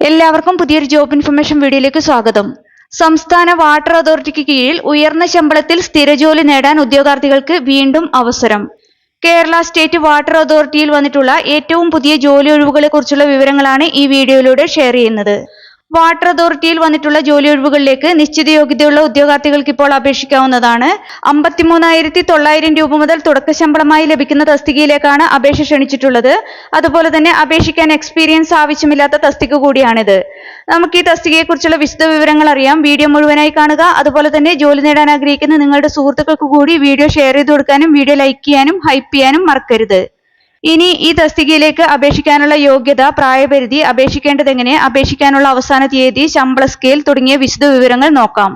എല്ലാവർക്കും പുതിയൊരു job information വീഡിയോയിലേക്ക് സ്വാഗതം. സംസ്ഥാന വാട്ടർ അതോറിറ്റിക്ക് കീഴിൽ ഉയർന്ന ശമ്പളത്തിൽ സ്ഥിരജോലി നേടാൻ ഉദ്യോഗാർത്ഥികൾക്ക് വീണ്ടും അവസരം. കേരള സ്റ്റേറ്റ് വാട്ടർ അതോറിറ്റിയിൽ വന്നിട്ടുള്ള ഏറ്റവും പുതിയ ജോലി ഒഴിവുകളെ കുറിച്ചുള്ള വിവരങ്ങളാണ് ഈ വീഡിയോയിലൂടെ ഷെയർ ചെയ്യുന്നത്. വാട്ടർ അതോറിറ്റിയിൽ വന്നിട്ടുള്ള ജോലി ഒഴിവുകളിലേക്ക് നിശ്ചിത യോഗ്യതയുള്ള ഉദ്യോഗാർത്ഥികൾക്ക് ഇപ്പോൾ അപേക്ഷിക്കാവുന്നതാണ്. അമ്പത്തിമൂന്നായിരത്തി തൊള്ളായിരം രൂപ മുതൽ തുടക്ക ശമ്പളമായി ലഭിക്കുന്ന തസ്തികയിലേക്കാണ് അപേക്ഷ ക്ഷണിച്ചിട്ടുള്ളത്. അതുപോലെ തന്നെ അപേക്ഷിക്കാൻ എക്സ്പീരിയൻസ് ആവശ്യമില്ലാത്ത തസ്തിക കൂടിയാണിത്. നമുക്ക് ഈ തസ്തികയെക്കുറിച്ചുള്ള വിശദ വിവരങ്ങൾ അറിയാം. വീഡിയോ മുഴുവനായി കാണുക. അതുപോലെ തന്നെ ജോലി നേടാൻ ആഗ്രഹിക്കുന്ന നിങ്ങളുടെ സുഹൃത്തുക്കൾക്ക് കൂടി വീഡിയോ ഷെയർ ചെയ്ത് കൊടുക്കാനും വീഡിയോ ലൈക്ക് ചെയ്യാനും ഹൈപ്പ് ചെയ്യാനും മറക്കരുത്. ഇനി ഈ തസ്തികയിലേക്ക് അപേക്ഷിക്കാനുള്ള യോഗ്യത പ്രായപരിധി അപേക്ഷിക്കേണ്ടത് എങ്ങനെ അപേക്ഷിക്കാനുള്ള അവസാന തീയതി ശമ്പള സ്കെയിൽ തുടങ്ങിയ വിശദ വിവരങ്ങൾ നോക്കാം.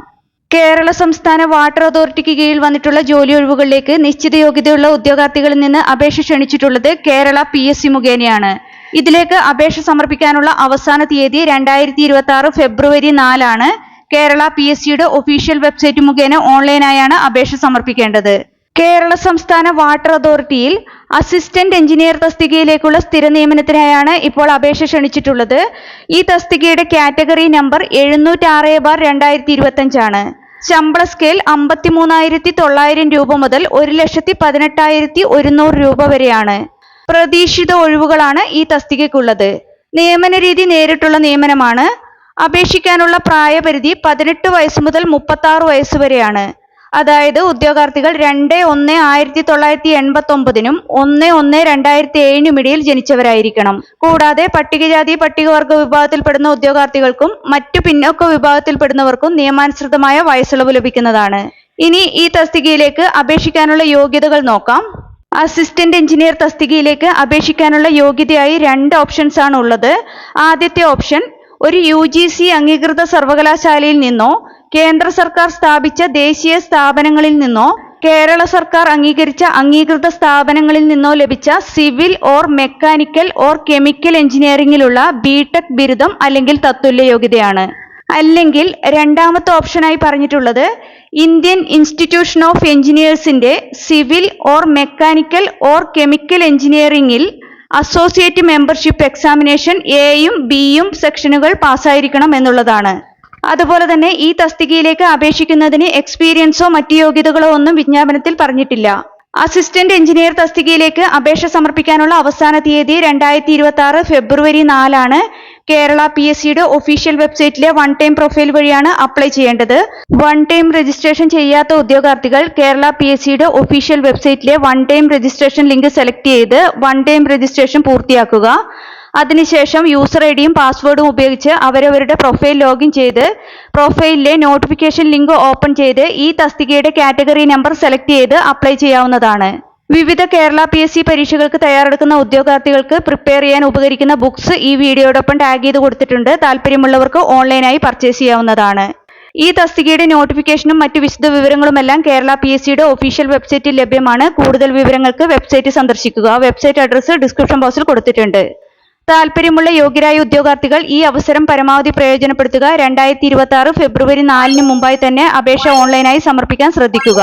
കേരള സംസ്ഥാന വാട്ടർ അതോറിറ്റിക്ക് കീഴിൽ വന്നിട്ടുള്ള ജോലി ഒഴിവുകളിലേക്ക് നിശ്ചിത യോഗ്യതയുള്ള ഉദ്യോഗാർത്ഥികളിൽ നിന്ന് അപേക്ഷ ക്ഷണിച്ചിട്ടുള്ളത് കേരള പി എസ് സി മുഖേനയാണ്. ഇതിലേക്ക് അപേക്ഷ സമർപ്പിക്കാനുള്ള അവസാന തീയതി രണ്ടായിരത്തി ഇരുപത്തി ആറ് ഫെബ്രുവരി നാലാണ്. കേരള പി എസ് സിയുടെ ഒഫീഷ്യൽ വെബ്സൈറ്റ് മുഖേന ഓൺലൈനായാണ് അപേക്ഷ സമർപ്പിക്കേണ്ടത്. കേരള സംസ്ഥാന വാട്ടർ അതോറിറ്റിയിൽ അസിസ്റ്റന്റ് എഞ്ചിനീയർ തസ്തികയിലേക്കുള്ള സ്ഥിര നിയമനത്തിനായാണ് ഇപ്പോൾ അപേക്ഷ ക്ഷണിച്ചിട്ടുള്ളത്. ഈ തസ്തികയുടെ കാറ്റഗറി നമ്പർ എഴുന്നൂറ്റാറ് ബാർ രണ്ടായിരത്തി ഇരുപത്തഞ്ചാണ് ശമ്പള സ്കെയിൽ അമ്പത്തിമൂന്നായിരത്തി തൊള്ളായിരം രൂപ മുതൽ ഒരു ലക്ഷത്തി പതിനെട്ടായിരത്തി ഒരുന്നൂറ് രൂപ വരെയാണ്. പ്രതീക്ഷിത ഒഴിവുകളാണ് ഈ തസ്തികയ്ക്കുള്ളത്. നിയമന രീതി നേരിട്ടുള്ള നിയമനമാണ്. അപേക്ഷിക്കാനുള്ള പ്രായപരിധി പതിനെട്ട് വയസ്സ് മുതൽ മുപ്പത്തി വയസ്സ് വരെയാണ്. അതായത് ഉദ്യോഗാർത്ഥികൾ രണ്ട് ഒന്ന് ആയിരത്തി തൊള്ളായിരത്തി എൺപത്തി ഒമ്പതിനും ഒന്ന് ഒന്ന് രണ്ടായിരത്തി ഏഴിനും ഇടയിൽ ജനിച്ചവരായിരിക്കണം. കൂടാതെ പട്ടികജാതി പട്ടികവർഗ വിഭാഗത്തിൽപ്പെടുന്ന ഉദ്യോഗാർത്ഥികൾക്കും മറ്റു പിന്നോക്ക വിഭാഗത്തിൽപ്പെടുന്നവർക്കും നിയമാനുസൃതമായ വയസ്സിളവ് ലഭിക്കുന്നതാണ്. ഇനി ഈ തസ്തികയിലേക്ക് അപേക്ഷിക്കാനുള്ള യോഗ്യതകൾ നോക്കാം. അസിസ്റ്റന്റ് എഞ്ചിനീയർ തസ്തികയിലേക്ക് അപേക്ഷിക്കാനുള്ള യോഗ്യതയായി രണ്ട് ഓപ്ഷൻസ് ആണ് ഉള്ളത്. ആദ്യത്തെ ഓപ്ഷൻ ഒരു യു ജി സി അംഗീകൃത സർവകലാശാലയിൽ നിന്നോ കേന്ദ്ര സർക്കാർ സ്ഥാപിച്ച ദേശീയ സ്ഥാപനങ്ങളിൽ നിന്നോ കേരള സർക്കാർ അംഗീകരിച്ച അംഗീകൃത സ്ഥാപനങ്ങളിൽ നിന്നോ ലഭിച്ച civil or mechanical or chemical എഞ്ചിനീയറിംഗിലുള്ള BTech ബിരുദം അല്ലെങ്കിൽ തത്തുല്യ യോഗ്യതയാണ്. അല്ലെങ്കിൽ രണ്ടാമത്തെ ഓപ്ഷനായി പറഞ്ഞിട്ടുള്ളത് Indian institution of എഞ്ചിനീയേഴ്സിന്റെ civil or mechanical or chemical എഞ്ചിനീയറിംഗിൽ അസോസിയേറ്റ് മെമ്പർഷിപ്പ് എക്സാമിനേഷൻ എയും ബിയും സെക്ഷനുകൾ പാസ്സായിരിക്കണം എന്നുള്ളതാണ്. അതുപോലെ തന്നെ ഈ തസ്തികയിലേക്ക് അപേക്ഷിക്കുന്നതിന് എക്സ്പീരിയൻസോ മറ്റു യോഗ്യതകളോ ഒന്നും വിജ്ഞാപനത്തിൽ പറഞ്ഞിട്ടില്ല. അസിസ്റ്റന്റ് എഞ്ചിനീയർ തസ്തികയിലേക്ക് അപേക്ഷ സമർപ്പിക്കാനുള്ള അവസാന തീയതി രണ്ടായിരത്തി ഇരുപത്തി ആറ് ഫെബ്രുവരി നാലാണ്. കേരള പി എസ് സിയുടെ ഒഫീഷ്യൽ വെബ്സൈറ്റിലെ വൺ ടൈം പ്രൊഫൈൽ വഴിയാണ് അപ്ലൈ ചെയ്യേണ്ടത്. വൺ ടൈം രജിസ്ട്രേഷൻ ചെയ്യാത്ത ഉദ്യോഗാർത്ഥികൾ കേരള പി എസ് സിയുടെ official വെബ്സൈറ്റിലെ one time registration link select ചെയ്ത് വൺ ടൈം രജിസ്ട്രേഷൻ പൂർത്തിയാക്കുക. അതിനുശേഷം യൂസർ ഐ ഡിയും പാസ്വേഡും ഉപയോഗിച്ച് അവരവരുടെ പ്രൊഫൈൽ ലോഗിൻ ചെയ്ത് പ്രൊഫൈലിലെ നോട്ടിഫിക്കേഷൻ ലിങ്ക് ഓപ്പൺ ചെയ്ത് ഈ തസ്തികയുടെ കാറ്റഗറി നമ്പർ സെലക്ട് ചെയ്ത് അപ്ലൈ ചെയ്യാവുന്നതാണ്. വിവിധ കേരള പി എസ് സി പരീക്ഷകൾക്ക് തയ്യാറെടുക്കുന്ന ഉദ്യോഗാർത്ഥികൾക്ക് പ്രിപ്പയർ ചെയ്യാൻ ഉപകരിക്കുന്ന ബുക്സ് ഈ വീഡിയോടൊപ്പം ടാഗ് ചെയ്ത് കൊടുത്തിട്ടുണ്ട്. താല്പര്യമുള്ളവർക്ക് ഓൺലൈനായി പർച്ചേസ് ചെയ്യാവുന്നതാണ്. ഈ തസ്തികയുടെ നോട്ടിഫിക്കേഷനും മറ്റു വിശദ വിവരങ്ങളുമെല്ലാം കേരള പി എസ് സിയുടെ ഒഫീഷ്യൽ വെബ്സൈറ്റിൽ ലഭ്യമാണ്. കൂടുതൽ വിവരങ്ങൾക്ക് വെബ്സൈറ്റ് സന്ദർശിക്കുക. വെബ്സൈറ്റ് അഡ്രസ്സ് ഡിസ്ക്രിപ്ഷൻ ബോക്സിൽ കൊടുത്തിട്ടുണ്ട്. താല്പര്യമുള്ള യോഗ്യരായ ഉദ്യോഗാർത്ഥികൾ ഈ അവസരം പരമാവധി പ്രയോജനപ്പെടുത്തുക. രണ്ടായിരത്തി ഇരുപത്തി ആറ് ഫെബ്രുവരി നാലിന് മുമ്പായി തന്നെ അപേക്ഷ ഓൺലൈനായി സമർപ്പിക്കാൻ ശ്രദ്ധിക്കുക.